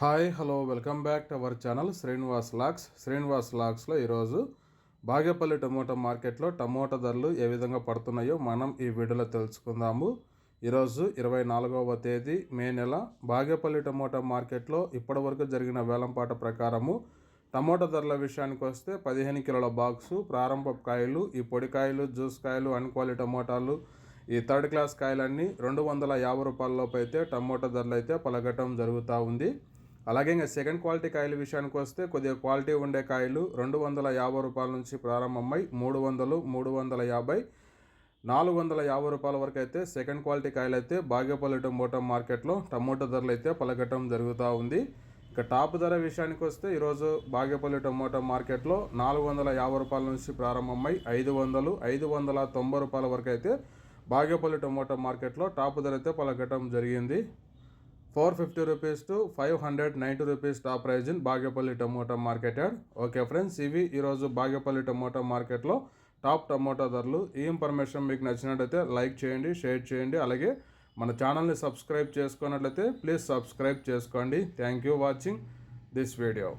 Hi hello welcome back to our channel Srinivas lakhs. Srinivas లాక్స్లో ఈరోజు Bagepalli tomato మార్కెట్లో టమోటా ధరలు ఏ విధంగా పడుతున్నాయో మనం ఈ వీడియోలో తెలుసుకుందాము. ఈరోజు ఇరవై నాలుగవ తేదీ మే నెల. బాగేపల్లి టమోటా మార్కెట్లో ఇప్పటివరకు జరిగిన వేలంపాట ప్రకారము టమోటా ధరల విషయానికి వస్తే పదిహేను కిలోల బాక్సు ప్రారంభ కాయలు ఈ పొడి కాయలు జ్యూస్ కాయలు అన్క్వాలి టమోటాలు ఈ థర్డ్ క్లాస్ కాయలన్నీ రెండు వందల యాభై రూపాయలలోపు అయితే టమోటా ధరలు అయితే పలకటం జరుగుతూ ఉంది. అలాగే ఇంకా సెకండ్ క్వాలిటీ కాయల విషయానికి వస్తే కొద్దిగా క్వాలిటీ ఉండే కాయలు రెండు వందల యాభై రూపాయల నుంచి ప్రారంభమై మూడు వందలు మూడు వందల యాభై నాలుగు వందల యాభై రూపాయల వరకు అయితే సెకండ్ క్వాలిటీ కాయలు అయితే బాగేపల్లి టమోటా మార్కెట్లో టమోటా ధరలు అయితే పలకటం జరుగుతూ ఉంది. ఇక టాప్ ధర విషయానికి వస్తే ఈరోజు బాగేపల్లి టమోటా మార్కెట్లో నాలుగు వందల యాభై రూపాయల నుంచి ప్రారంభమై ఐదు వందలు ఐదు వందల తొంభై రూపాయల వరకు అయితే బాగేపల్లి టమోటా మార్కెట్లో టాప్ ధర అయితే పలకటం జరిగింది. Four fifty rupees to five hundred ninety rupees top price in Bagepalli tomato market add. Okay friends ఇవి ఈరోజు బాగేపల్లి టమోటా మార్కెట్లో టాప్ టమోటా ధరలు. ఈ ఇన్ఫర్మేషన్ మీకు నచ్చినట్లయితే లైక్ చేయండి షేర్ చేయండి. అలాగే మన ఛానల్ని సబ్స్క్రైబ్ చేసుకున్నట్లయితే ప్లీజ్ సబ్స్క్రైబ్ చేసుకోండి. Thank you watching this video.